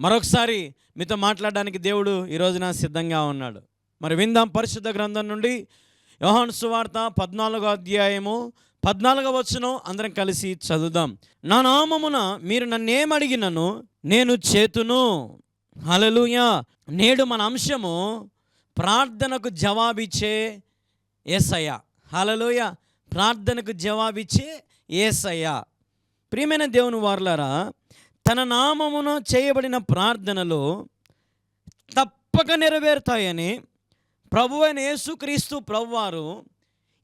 మరొకసారి మీతో మాట్లాడడానికి దేవుడు ఈరోజున సిద్ధంగా ఉన్నాడు. మరి విందాం పరిశుద్ధ గ్రంథం నుండి యోహాన్ సువార్త పద్నాలుగో అధ్యాయము పద్నాలుగో వచనం అందరం కలిసి చదువుదాం. నా నామమున మీరు నన్నేమడిగినను నేను చేతును. హలలుయా నేడు మన అంశము ప్రార్థనకు జవాబిచ్చే ఏసయ్య. హలలుయ ప్రార్థనకు జవాబిచ్చే ఏసయ్య. ప్రియమైన దేవుని వారులారా తన నామమున చేయబడిన ప్రార్థనలు తప్పక నెరవేరుతాయని ప్రభు అయిన యేసుక్రీస్తు ప్రభువారు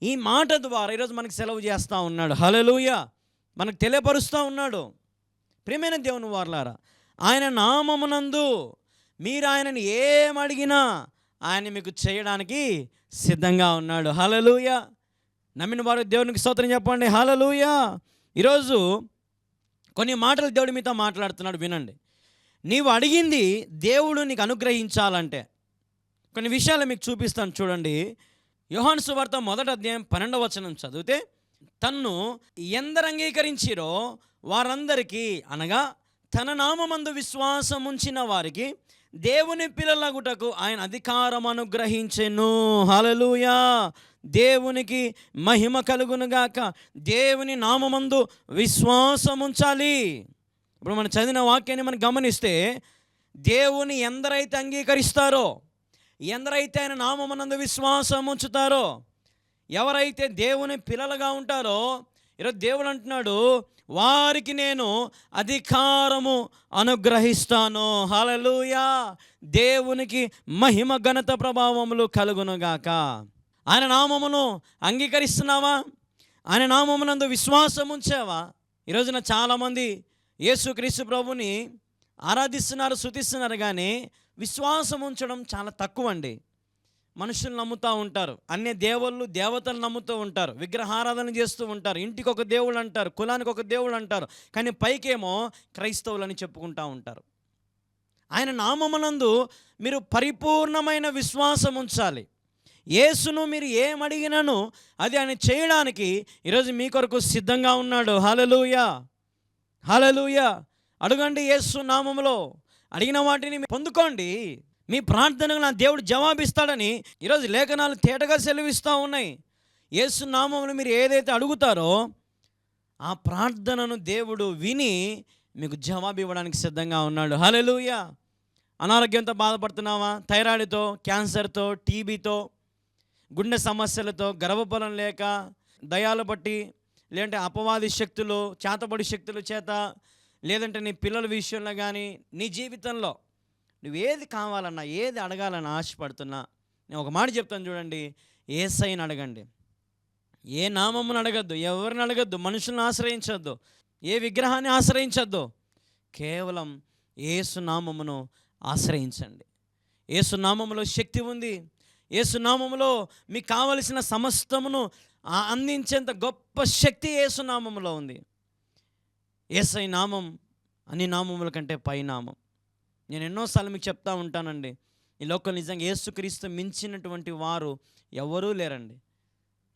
ఈ మాట ద్వారా ఈరోజు మనకు సెలవు చేస్తూ ఉన్నాడు. హలలుయ మనకు తెలియపరుస్తూ ఉన్నాడు. ప్రియమైన దేవుని వార్లారా ఆయన నామమునందు మీరు ఆయనని ఏమడిగినా ఆయన మీకు చేయడానికి సిద్ధంగా ఉన్నాడు. హలలుయ నమ్మిన వారు దేవునికి స్తోత్రం చెప్పండి. హలలుయ ఈరోజు కొన్ని మాటలు దేవుడు మీతో మాట్లాడుతున్నాడు వినండి. నీవు అడిగింది దేవుడు నీకు అనుగ్రహించాలంటే కొన్ని విషయాలు మీకు చూపిస్తాను చూడండి. యోహాను సువార్త మొదటి అధ్యాయం పన్నెండవ వచనం చదివితే తన్ను ఎందరు అంగీకరించిరో వారందరికీ అనగా తన నామమందు విశ్వాసం ఉంచిన వారికి దేవుని పిల్లలగుటకు ఆయన అధికారం అనుగ్రహించెను. హలలుయా దేవునికి మహిమ కలుగునుగాక దేవుని నామమందు విశ్వాసం ఉంచాలి ఇప్పుడు మనం చదివిన వాక్యాన్ని మనం గమనిస్తే దేవుని ఎందరైతే అంగీకరిస్తారో ఎందరైతే ఆయన నామమునందు విశ్వాసం ఉంచుతారో ఎవరైతే దేవుని పిల్లలుగా ఉంటారో ఈరోజు దేవుడు అంటున్నాడు వారికి నేను అధికారము అనుగ్రహిస్తాను. హలలుయా దేవునికి మహిమ ఘనత ప్రభావములు కలుగునుగాక ఆయన నామమును అంగీకరిస్తున్నావా? ఆయన నామమునందు విశ్వాసం ఉంచావా? ఈరోజున చాలామంది యేసుక్రీస్తు ప్రభుని ఆరాధిస్తున్నారు శుతిస్తున్నారు కానీ విశ్వాసం ఉంచడం చాలా తక్కువ అండి మనుషులు నమ్ముతూ ఉంటారు. అన్ని దేవుళ్ళు దేవతలు నమ్ముతూ ఉంటారు. విగ్రహారాధన చేస్తూ ఉంటారు. ఇంటికి ఒక దేవుడు అంటారు. కులానికి ఒక దేవుడు అంటారు. కానీ పైకేమో క్రైస్తవులని చెప్పుకుంటూ ఉంటారు. ఆయన నామమునందు మీరు పరిపూర్ణమైన విశ్వాసం ఉంచాలి. యేసును మీరు ఏమడిగినను అది ఆయన చేయడానికి ఈరోజు మీ కొరకు సిద్ధంగా ఉన్నాడు. హలలుయా హలలుయా అడగండి యేసు నామములో. అడిగిన వాటిని మీరు పొందుకోండి. మీ ప్రార్థనకు నా దేవుడు జవాబిస్తాడని ఈరోజు లేఖనాలు తేటగా సెలవిస్తూ ఉన్నాయి. యేసు మీరు ఏదైతే అడుగుతారో ఆ ప్రార్థనను దేవుడు విని మీకు జవాబు ఇవ్వడానికి సిద్ధంగా ఉన్నాడు. హలెలుయ అనారోగ్యంతో బాధపడుతున్నావా? థైరాయిడ్తో క్యాన్సర్తో టీబీతో గుండె సమస్యలతో గర్భఫలం లేక దయాలు బట్టి లేదంటే అపవాది శక్తులు చేతబడి శక్తుల చేత లేదంటే నీ పిల్లల విషయంలో కానీ నీ జీవితంలో నువ్వు ఏది కావాలన్నా ఏది అడగాలని ఆశపడుతున్నా నేను ఒక మాట చెప్తాను చూడండి. ఏ సైన్ అడగండి. ఏ నామమును అడగద్దు ఎవరిని అడగద్దు మనుషులను ఆశ్రయించొద్దు ఏ విగ్రహాన్ని ఆశ్రయించొద్దు. కేవలం ఏసు నామమును ఆశ్రయించండి. ఏసు నామములో శక్తి ఉంది. ఏసు నామములో మీకు కావలసిన సమస్తమును అందించేంత గొప్ప శక్తి ఏసునామములో ఉంది. ఏసై నామం అన్ని నామముల కంటే పై నామం. నేను ఎన్నోసార్లు మీకు చెప్తా ఉంటానండి. ఈ లోకల్ నిజంగా యేసుక్రీస్తు మించినటువంటి వారు ఎవరూ లేరండి.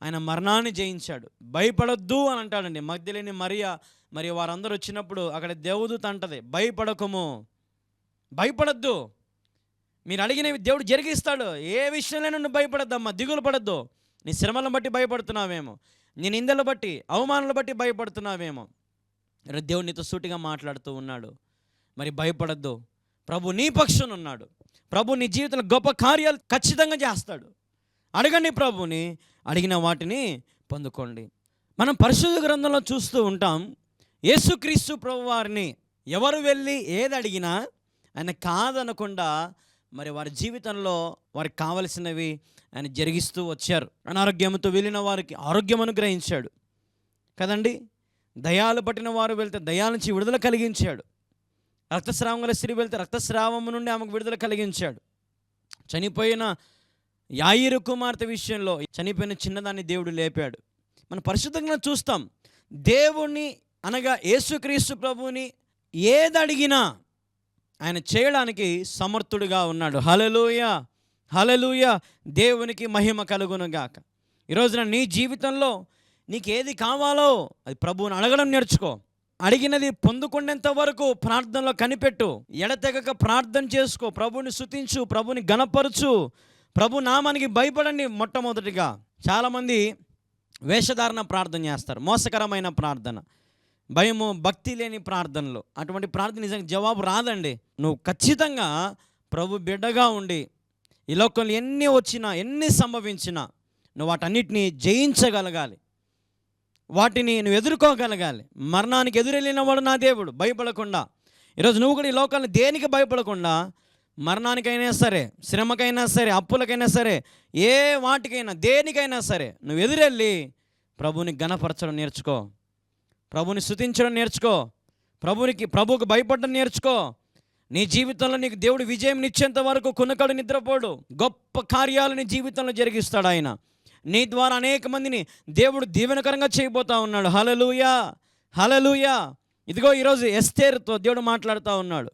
ఆయన మరణాన్ని జయించాడు. భయపడొద్దు అని అంటాడండి. మధ్యలేని మరియా మరి వారందరూ వచ్చినప్పుడు అక్కడ దేవుదూత అంటది భయపడకము. భయపడొద్దు. మీరు అడిగినవి దేవుడు జరిగిస్తాడు. ఏ విషయంలో నువ్వు భయపడద్దమ్మా? దిగులు పడద్దు. నీ శ్రమలను బట్టి భయపడుతున్నావేమో. నీ నిందలు బట్టి అవమానాలు బట్టి భయపడుతున్నావేమో. దేవుడు నీతో సూటిగా మాట్లాడుతూ ఉన్నాడు. మరి భయపడద్దు. ప్రభు నీ పక్షున ఉన్నాడు. ప్రభు నీ జీవితంలో గొప్ప కార్యాలు ఖచ్చితంగా చేస్తాడు. అడగండి ప్రభుని అడిగిన వాటిని పొందుకోండి. మనం పరిశుద్ధ గ్రంథంలో చూస్తూ ఉంటాం యేసుక్రీస్తు ప్రభు వారిని ఎవరు వెళ్ళి ఏది అడిగినా ఆయన కాదనకుండా మరి వారి జీవితంలో వారికి కావలసినవి ఆయన జరిగిస్తూ వచ్చారు. అనారోగ్యంతో వెళ్ళిన వారికి ఆరోగ్యం అనుగ్రహించాడు. కదండి? దయాలు పట్టిన వారు వెళ్తే దయాల నుంచి విడుదల కలిగించాడు. రక్తస్రావం గల స్త్రీ వెళ్తే రక్తస్రావము నుండి ఆమెకు విడుదల కలిగించాడు. చనిపోయిన యాయిరు కుమార్తె విషయంలో చనిపోయిన చిన్నదాన్ని దేవుడు లేపాడు. మనం పరిశుద్ధంగా చూస్తాం. దేవుణ్ణి అనగా యేసుక్రీస్తు ప్రభువుని ఏదడిగినా ఆయన చేయడానికి సమర్థుడుగా ఉన్నాడు. హలలుయ హలలుయ దేవునికి మహిమ కలుగునుగాక. ఈ రోజున నీ జీవితంలో నీకు ఏది కావాలో అది ప్రభువుని అడగడం నేర్చుకో. అడిగినది పొందుకునేంత వరకు ప్రార్థనలో కనిపెట్టు. ఎడతెగక ప్రార్థన చేసుకో. ప్రభుని శుతించు ప్రభుని గణపరచు ప్రభు నామానికి భయపడండి మొట్టమొదటిగా. చాలామంది వేషధారణ ప్రార్థన చేస్తారు. మోసకరమైన ప్రార్థన. భయము భక్తి లేని ప్రార్థనలు. అటువంటి ప్రార్థన నిజంగా జవాబు రాదండి. నువ్వు ఖచ్చితంగా ప్రభు బిడ్డగా ఉండి ఈ లోకంలో ఎన్ని వచ్చినా ఎన్ని సంభవించినా నువ్వు వాటన్నిటిని జయించగలగాలి. వాటిని నువ్వు ఎదుర్కోగలగాలి. మరణానికి ఎదురెళ్ళిన వాడు నా దేవుడు భయపడకుండా. ఈరోజు నువ్వు కూడా ఈ లోకాలను దేనికి భయపడకుండా మరణానికైనా సరే శ్రమకైనా సరే అప్పులకైనా సరే ఏ వాటికైనా దేనికైనా సరే నువ్వు ఎదురెళ్ళి ప్రభుని గణపరచడం నేర్చుకో. ప్రభుని స్థుతించడం నేర్చుకో. ప్రభునికి ప్రభువుకు భయపడడం నేర్చుకో. నీ జీవితంలో నీకు దేవుడు విజయం ఇచ్చేంత వరకు కునకడు నిద్రపోడు. గొప్ప కార్యాలు నీ జీవితంలో జరిగిస్తాడు ఆయన. నీ ద్వారా అనేక మందిని దేవుడు దీవెనకరంగా చేయబోతా ఉన్నాడు. హలలుయా హలలుయా ఇదిగో ఈరోజు ఎస్తేర్తో దేవుడు మాట్లాడుతూ ఉన్నాడు.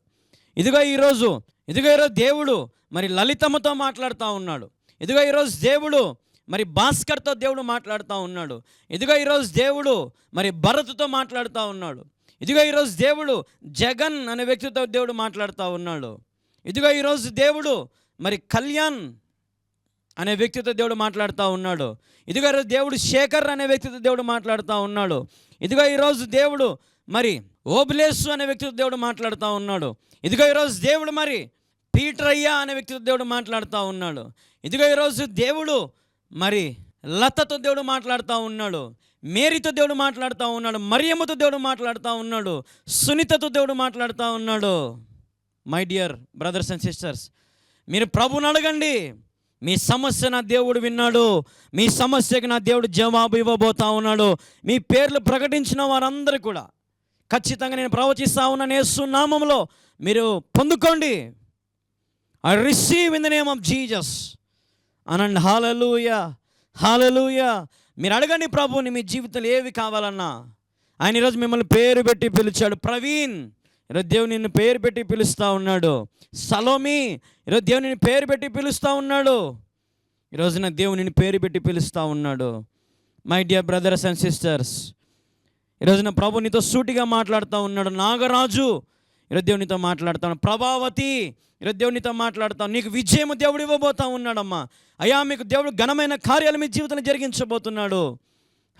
ఇదిగో ఈరోజు ఇదిగో ఈరోజు దేవుడు మరి లలితమ్మతో మాట్లాడుతూ ఉన్నాడు. ఇదిగో ఈరోజు దేవుడు మరి భాస్కర్తో దేవుడు మాట్లాడుతూ ఉన్నాడు. ఇదిగో ఈరోజు దేవుడు మరి భరత్తో మాట్లాడుతూ ఉన్నాడు. ఇదిగో ఈరోజు దేవుడు జగన్ అనే వ్యక్తితో దేవుడు మాట్లాడుతూ ఉన్నాడు. ఇదిగో ఈరోజు దేవుడు మరి కళ్యాణ్ అనే వ్యక్తితో దేవుడు మాట్లాడుతూ ఉన్నాడు. ఇదిగో ఈరోజు దేవుడు శేఖర్ అనే వ్యక్తితో దేవుడు మాట్లాడుతూ ఉన్నాడు. ఇదిగో ఈరోజు దేవుడు మరి ఓబులేసు అనే వ్యక్తితో దేవుడు మాట్లాడుతూ ఉన్నాడు. ఇదిగో ఈరోజు దేవుడు మరి పీటర్ అయ్యా అనే వ్యక్తితో దేవుడు మాట్లాడుతూ ఉన్నాడు. ఇదిగో ఈరోజు దేవుడు మరి లతతో దేవుడు మాట్లాడుతూ ఉన్నాడు. మేరీతో దేవుడు మాట్లాడుతూ ఉన్నాడు. మరియమ్మతో దేవుడు మాట్లాడుతూ ఉన్నాడు. సునీతతో దేవుడు మాట్లాడుతూ ఉన్నాడు. My dear brothers and sisters మీరు ప్రభుని అడగండి. మీ సమస్య నా దేవుడు విన్నాడు. మీ సమస్యకి నా దేవుడు జవాబు ఇవ్వబోతా ఉన్నాడు. మీ పేర్లు ప్రకటించిన వారందరూ కూడా. ఖచ్చితంగా నేను ప్రవచిస్తా ఉన్నాను యేసునామంలో మీరు పొందుకోండి. I receive in the name of Jesus అనండి. హాలలుయ హాలలుయ మీరు అడగండి ప్రభుని మీ జీవితంలో ఏవి కావాలన్నా. ఆయన ఈరోజు మిమ్మల్ని పేరు పెట్టి పిలిచాడు. ప్రవీణ్ ఈరోజు దేవుని నిన్ను పేరు పెట్టి పిలుస్తూ ఉన్నాడు. సలోమి ఈరోజు దేవుని నిన్ను పేరు పెట్టి పిలుస్తూ ఉన్నాడు. ఈరోజున నా దేవుని పేరు పెట్టి పిలుస్తూ ఉన్నాడు. My dear brothers and sisters ఈరోజున ప్రభు నీతో సూటిగా మాట్లాడుతూ ఉన్నాడు. నాగరాజు ఈరోజు దేవునితో మాట్లాడుతాను ప్రభావతి ఈరోజు దేవునితో మాట్లాడతాను నీకు విజయం దేవుడు ఇవ్వబోతా ఉన్నాడమ్మా. అయ్యా మీకు దేవుడు ఘనమైన కార్యాలు మీ జీవితంలో జరిగించబోతున్నాడు.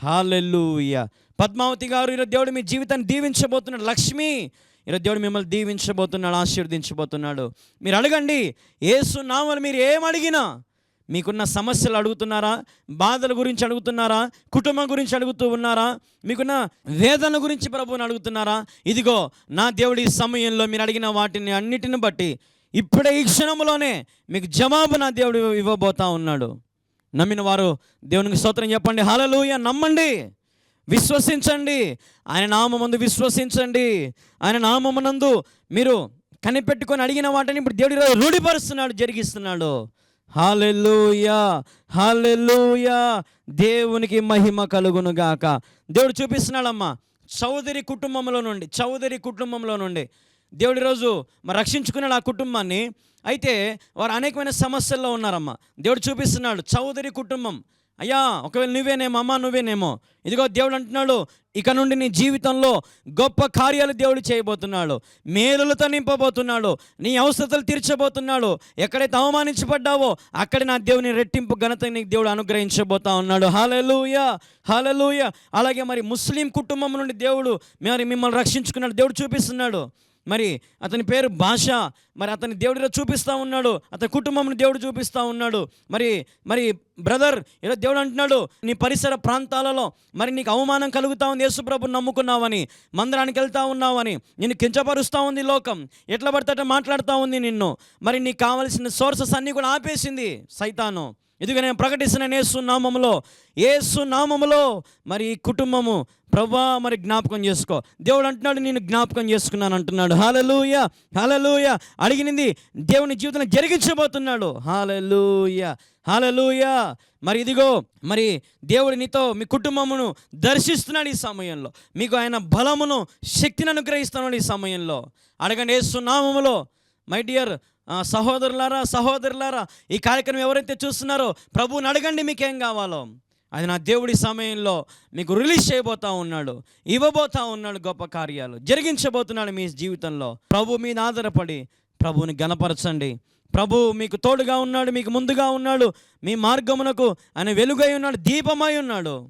హాలెల్లుయ్య పద్మావతి గారు ఈరోజు దేవుడు మీ జీవితాన్ని దీవించబోతున్నాడు. లక్ష్మి ఈరోజు దేవుడు మిమ్మల్ని దీవించబోతున్నాడు ఆశీర్వదించబోతున్నాడు. మీరు అడగండి ఏసు నామలు మీరు ఏం అడిగినా మీకున్న సమస్యలు అడుగుతున్నారా? బాధల గురించి అడుగుతున్నారా? కుటుంబం గురించి అడుగుతూ ఉన్నారా? మీకున్న వేదన గురించి ప్రభువుని అడుగుతున్నారా? ఇదిగో నా దేవుడి ఈ సమయంలో మీరు అడిగిన వాటిని అన్నిటిని బట్టి ఇప్పుడే ఈ క్షణంలోనే మీకు జవాబు నా దేవుడు ఇవ్వబోతా ఉన్నాడు. నమ్మిన వారు దేవునికి స్తోత్రం చెప్పండి. హలలుయ నమ్మండి. విశ్వసించండి. ఆయన నామమందు విశ్వసించండి. ఆయన నామమునందు మీరు కనిపెట్టుకొని అడిగిన వాటిని ఇప్పుడు దేవుడి రూఢిపరుస్తున్నాడు జరిగిస్తున్నాడు. Hallelujah hallelujah. దేవునికి మహిమ కలుగును గాక. దేవుడు చూపిస్తున్నాడమ్మా చౌదరి కుటుంబంలో నుండి చౌదరి కుటుంబంలో నుండి. దేవుడి రోజు మరి రక్షించుకున్నాడు ఆ కుటుంబాన్ని. అయితే వారు అనేకమైన సమస్యల్లో ఉన్నారమ్మా. దేవుడు చూపిస్తున్నాడు చౌదరి కుటుంబం. అయ్యా ఒకవేళ నువ్వేనేమో అమ్మ నువ్వేనేమో ఇదిగో దేవుడు అంటున్నాడు ఇక నుండి నీ జీవితంలో గొప్ప కార్యాలు దేవుడు చేయబోతున్నాడు మేలులతో నింపబోతున్నాడు నీ అవసరతలు తీర్చబోతున్నాడు ఎక్కడైతే అవమానించబడ్డావో అక్కడ నా దేవుని రెట్టింపు ఘనత నీకు దేవుడు అనుగ్రహించబోతా ఉన్నాడు. హాలెలూయ హాలెలూయ అలాగే మరి ముస్లిం కుటుంబం నుండి దేవుడు మరి మిమ్మల్ని రక్షించుకున్నాడు దేవుడు చూపిస్తున్నాడు. మరి అతని పేరు భాష మరి అతని దేవుడిలో చూపిస్తూ ఉన్నాడు అతని కుటుంబంను దేవుడు చూపిస్తూ ఉన్నాడు. మరి మరి బ్రదర్ ఏదో దేవుడు అంటున్నాడు నీ పరిసర ప్రాంతాలలో మరి నీకు అవమానం కలుగుతా ఉంది యేసుప్రభు నమ్ముకున్నావని మందిరానికి వెళ్తా ఉన్నావని నిన్ను కించపరుస్తూ ఉంది లోకం ఎట్లా పడితే మాట్లాడుతూ ఉంది నిన్ను. మరి నీకు కావలసిన సోర్సెస్ అన్నీ కూడా ఆపేసింది సైతాను. ఇదిగో నేను ప్రకటిస్తున్న యేసు నామములో ఏసు నామములో మరి ఈ కుటుంబము ప్రభా మరి జ్ఞాపకం చేసుకో. దేవుడు అంటున్నాడు నేను జ్ఞాపకం చేసుకున్నాను అంటున్నాడు. హాలలుయ హాలలుయ అడిగినది దేవుని జీవితంలో జరిగించబోతున్నాడు. హాలలుయ హాలలుయ మరి ఇదిగో మరి దేవుడు నీతో మీ కుటుంబమును దర్శిస్తున్నాడు ఈ సమయంలో. మీకు ఆయన బలమును శక్తిని అనుగ్రహిస్తున్నాడు ఈ సమయంలో. అడగండి ఏసునామములో మై డియర్ సహోదరులారా సహోదరులారా ఈ కార్యక్రమం ఎవరైతే చూస్తున్నారో ప్రభువుని అడగండి మీకేం కావాలో. అది నా దేవుడి సమయంలో మీకు రిలీజ్ చేయబోతా ఉన్నాడు ఇవ్వబోతా ఉన్నాడు గొప్ప కార్యాలు జరిగించబోతున్నాడు మీ జీవితంలో. ప్రభు మీద ఆధారపడి ప్రభువుని గణపరచండి. ప్రభు మీకు తోడుగా ఉన్నాడు మీకు ముందుగా ఉన్నాడు మీ మార్గమునకు ఆయన వెలుగై ఉన్నాడు దీపమై ఉన్నాడు.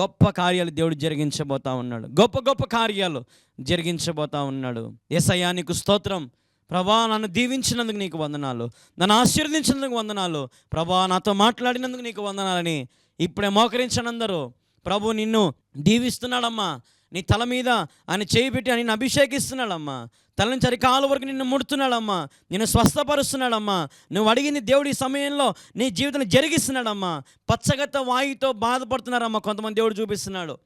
గొప్ప కార్యాలు దేవుడు జరిగించబోతా ఉన్నాడు. గొప్ప గొప్ప కార్యాలు జరిగించబోతా ఉన్నాడు. ఏసయ్యా స్తోత్రం. ప్రభా నన్ను దీవించినందుకు నీకు వందనాలు. నన్ను ఆశీర్వదించినందుకు వందనాలు. ప్రభా నాతో మాట్లాడినందుకు నీకు వందనాలని ఇప్పుడే మోకరించనందరూ. ప్రభు నిన్ను దీవిస్తున్నాడమ్మా. నీ తల మీద ఆయన చేయి పెట్టి ఆయన అభిషేకిస్తున్నాడమ్మా. తల నుంచి అరికాల వరకు నిన్ను ముడుతున్నాడమ్మా. నిన్ను స్వస్థపరుస్తున్నాడమ్మా. నువ్వు అడిగింది దేవుడి సమయంలో నీ జీవితం జరిగిస్తున్నాడమ్మా. పచ్చగత వాయుతో బాధపడుతున్నారమ్మా కొంతమంది దేవుడు చూపిస్తున్నాడు.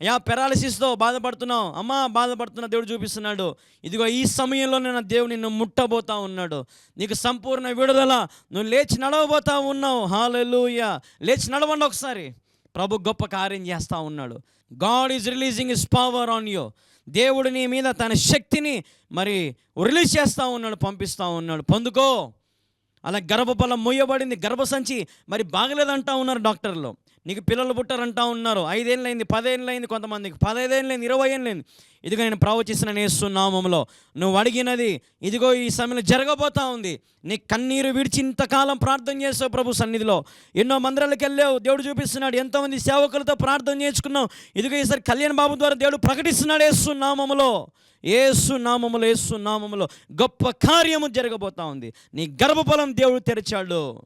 అయ్యా పెరాలసిస్తో బాధపడుతున్నావు. అమ్మా బాధపడుతున్న దేవుడు చూపిస్తున్నాడు. ఇదిగో ఈ సమయంలో నేను దేవుడు నిన్ను ముట్టబోతా ఉన్నాడు. నీకు సంపూర్ణ విడుదల. నువ్వు లేచి నడవబోతా ఉన్నావు. హాలెలూయ లేచి నడవండి ఒకసారి. ప్రభు గొప్ప కార్యం చేస్తూ ఉన్నాడు. God is releasing his power on you దేవుడు నీ మీద తన శక్తిని మరి రిలీజ్ చేస్తూ ఉన్నాడు పంపిస్తూ ఉన్నాడు. పొందుకో. అలా గర్భఫలం మొయ్యబడింది గర్భసంచి మరి బాగలేదంటా ఉన్నారు డాక్టర్లు. నీకు పిల్లలు పుట్టారంటా ఉన్నారు. ఐదేళ్ళైంది పదేళ్ళైంది కొంతమందికి పదైదేళ్ళైంది ఇరవై ఏళ్ళైంది ఇదిగో నేను ప్రవచిస్తున్న నేస్తున్నామంలో నువ్వు అడిగినది ఇదిగో ఈ సమయంలో జరగబోతా ఉంది. నీ కన్నీరు విడిచి ఇంతకాలం ప్రార్థన చేసావు ప్రభు సన్నిధిలో. ఎన్నో మందిరాలకు వెళ్ళావు దేవుడు చూపిస్తున్నాడు ఎంతోమంది సేవకులతో ప్రార్థన చేసుకున్నావు ఇదిగో ఈసారి కళ్యాణ్ బాబు ద్వారా దేవుడు ప్రకటిస్తున్నాడు ఏస్తున్నామములో ఏసు నామములో ఏసు నామములో గొప్ప కార్యము జరగబోతా ఉంది. నీ గర్భఫలం దేవుడు తెరిచాడు.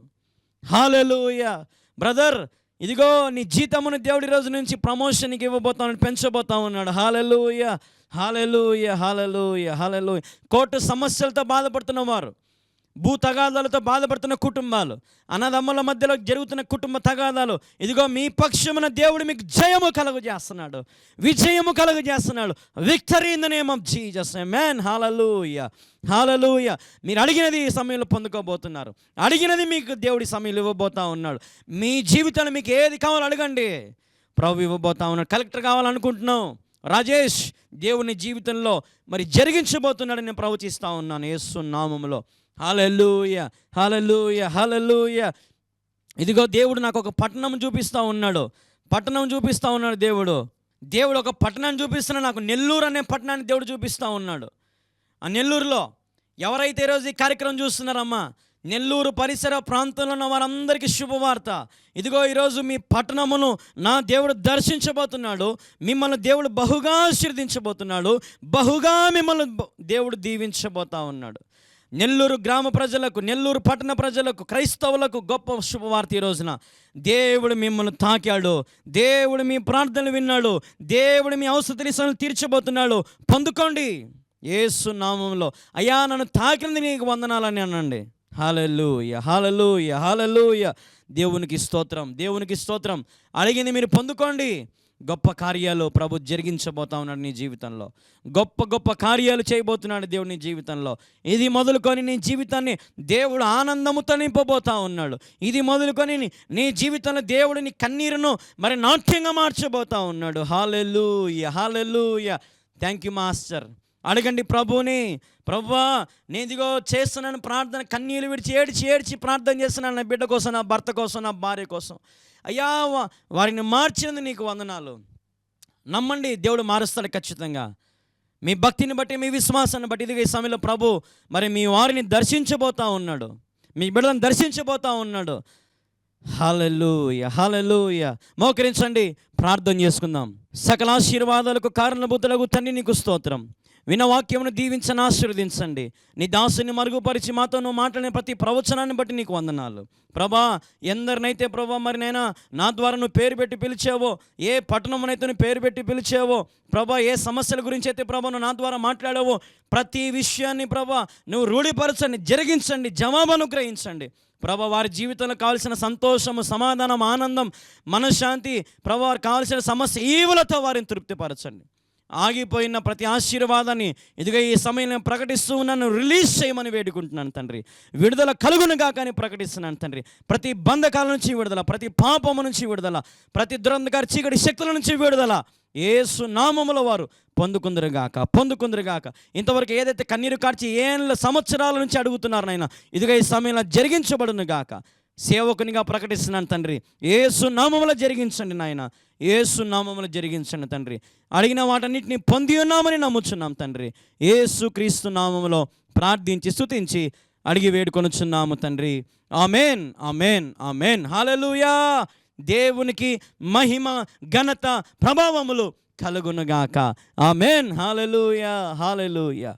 హాలెలూయ. బ్రదర్ ఇదిగో నీ జీతమును దేవుడి రోజు నుంచి ప్రమోషన్కి ఇవ్వబోతాను పెంచబోతా ఉన్నాడు. Hallelujah hallelujah hallelujah hallelujah court సమస్యలతో బాధపడుతున్న వారు భూ తగాదాలతో బాధపడుతున్న కుటుంబాలు అన్నదమ్ముల మధ్యలో జరుగుతున్న కుటుంబ తగాదాలు ఇదిగో మీ పక్షమున దేవుడు మీకు జయము కలుగు చేస్తున్నాడు విజయము కలుగు చేస్తున్నాడు victory in the name of Jesus man hallelujah hallelujah మీరు అడిగినది ఈ సమయంలో పొందుకోబోతున్నారు. అడిగినది మీకు దేవుడి సమయంలో ఇవ్వబోతా ఉన్నాడు. మీ జీవితంలో మీకు ఏది కావాలో అడగండి. ప్రభు ఇవ్వబోతా ఉన్నాడు. కలెక్టర్ కావాలనుకుంటున్నాం. రాజేష్ దేవుని జీవితంలో మరి జరిగించబోతున్నాడని నేను ప్రవచిస్తూ ఉన్నాను. యేసు నామములో. హాలూయ హాలూయ హాలూయ ఇదిగో దేవుడు నాకు ఒక పట్టణం చూపిస్తూ ఉన్నాడు. పట్టణం చూపిస్తూ ఉన్నాడు దేవుడు. దేవుడు ఒక పట్టణాన్ని చూపిస్తున్నాడు నాకు నెల్లూరు అనే పట్టణాన్ని దేవుడు చూపిస్తూ ఉన్నాడు. ఆ నెల్లూరులో ఎవరైతే ఈరోజు ఈ కార్యక్రమం చూస్తున్నారమ్మా నెల్లూరు పరిసర ప్రాంతంలో ఉన్న వారందరికీ శుభవార్త. ఇదిగో ఈరోజు మీ పట్టణమును నా దేవుడు దర్శించబోతున్నాడు. మిమ్మల్ని దేవుడు బహుగా ఆశీర్దించబోతున్నాడు. బహుగా మిమ్మల్ని దేవుడు దీవించబోతా ఉన్నాడు. నెల్లూరు గ్రామ ప్రజలకు నెల్లూరు పట్టణ ప్రజలకు క్రైస్తవులకు గొప్ప శుభవార్త ఈ రోజున. దేవుడు మిమ్మల్ని తాకాడు. దేవుడు మీ ప్రార్థనలు విన్నాడు. దేవుడు మీ అవసర తీర్చబోతున్నాడు. పొందుకోండి. ఏసు నామంలో. అయ్యా నన్ను తాకినది నీకు వందనాలని అనండి. హాలూయ హాలూయ హాలూయ దేవునికి స్తోత్రం దేవునికి స్తోత్రం. అడిగింది మీరు పొందుకోండి. గొప్ప కార్యాలు ప్రభు జరిగించబోతా ఉన్నాడు నీ జీవితంలో. గొప్ప గొప్ప కార్యాలు చేయబోతున్నాడు దేవుడు నీ జీవితంలో. ఇది మొదలుకొని నీ జీవితాన్ని దేవుడు ఆనందముతో నింపబోతా ఉన్నాడు. ఇది మొదలుకొని నీ- జీవితంలో దేవుడు నీ కన్నీరును మరి నాట్యంగా మార్చబోతా ఉన్నాడు. Hallelujah hallelujah. Thank you master అడగండి ప్రభువుని ప్రభువా నేను ఇదిగో చేస్తున్నాను ప్రార్థన కన్నీళ్ళు విడిచి ఏడ్చి ఏడ్చి ప్రార్థన చేస్తున్నాను నా బిడ్డ కోసం నా భర్త కోసం నా భార్య కోసం. అయ్యా వా- వారిని మార్చినందుకు నీకు వందనాలు. నమ్మండి దేవుడు మారుస్తాడు ఖచ్చితంగా. మీ భక్తిని బట్టి మీ విశ్వాసాన్ని బట్టి ఇదిగో ఈ సమయంలో ప్రభు మరి మీ వారిని దర్శించబోతా ఉన్నాడు. మీ బిడ్డలను దర్శించబోతా ఉన్నాడు. హాలెలూయ హాలెలూయ మోకరించండి ప్రార్థన చేసుకుందాం. సకల ఆశీర్వాదాలకు కారణభూతులకు తండ్రి నీకు స్తోత్రం. విన వాక్యమును దీవించని ఆశీర్వదించండి. నీ దాసుని మరుగుపరిచి మాతో నువ్వు మాట్లాడిన ప్రతి ప్రవచనాన్ని బట్టి నీకు వందనాలు. ప్రభా ఎందరినైతే ప్రభా మరి నైనా నా ద్వారా నువ్వు పేరు పెట్టి పిలిచావో ఏ పట్టణమునైతే నువ్వు పేరు పెట్టి పిలిచావో ప్రభా ఏ సమస్యల గురించి అయితే ప్రభా నువ్వు నా ద్వారా మాట్లాడావో ప్రతి విషయాన్ని ప్రభా నువ్వు రూఢిపరచండి జరిగించండి జవాబు అనుగ్రహించండి. ప్రభా వారి జీవితంలో కావాల్సిన సంతోషము సమాధానం ఆనందం మనశ్శాంతి ప్రభా వారికి కావాల్సిన సమస్య ఈవులతో వారిని తృప్తిపరచండి. ఆగిపోయిన ప్రతి ఆశీర్వాదాన్ని ఇదిగో ఈ సమయం ప్రకటిస్తూ ఉన్నాను రిలీజ్ చేయమని వేడుకుంటున్నాను తండ్రి. విడుదల కలుగునుగా కానీ ప్రకటిస్తున్నాను తండ్రి. ప్రతి బంధకాల నుంచి విడుదల ప్రతి పాపము నుంచి విడుదల ప్రతి దురంధకారి చీకటి శక్తుల నుంచి విడుదల ఏసు నామముల వారు పొందుకుందరుగాక పొందుకుందరుగాక ఇంతవరకు ఏదైతే కన్నీరు కార్చి ఏళ్ళ సంవత్సరాల నుంచి అడుగుతున్నారు నాయన ఇదిగో ఈ సమయంలో జరిగించబడును గాక. సేవకునిగా ప్రకటిస్తున్నాను తండ్రి. ఏసు నామములో జరిగించండి నాయన. ఏసు నామములో జరిగించండి తండ్రి. అడిగిన వాటన్నిటిని పొంది ఉన్నామని నమ్ముచున్నాం తండ్రి. ఏసు క్రీస్తు నామములో ప్రార్థించి స్థుతించి అడిగి వేడుకొనుచున్నాము తండ్రి. Amen amen amen. హాలలుయా దేవునికి మహిమ ఘనత ప్రభావములు కలుగునుగాక. ఆమెన్. Hallelujah hallelujah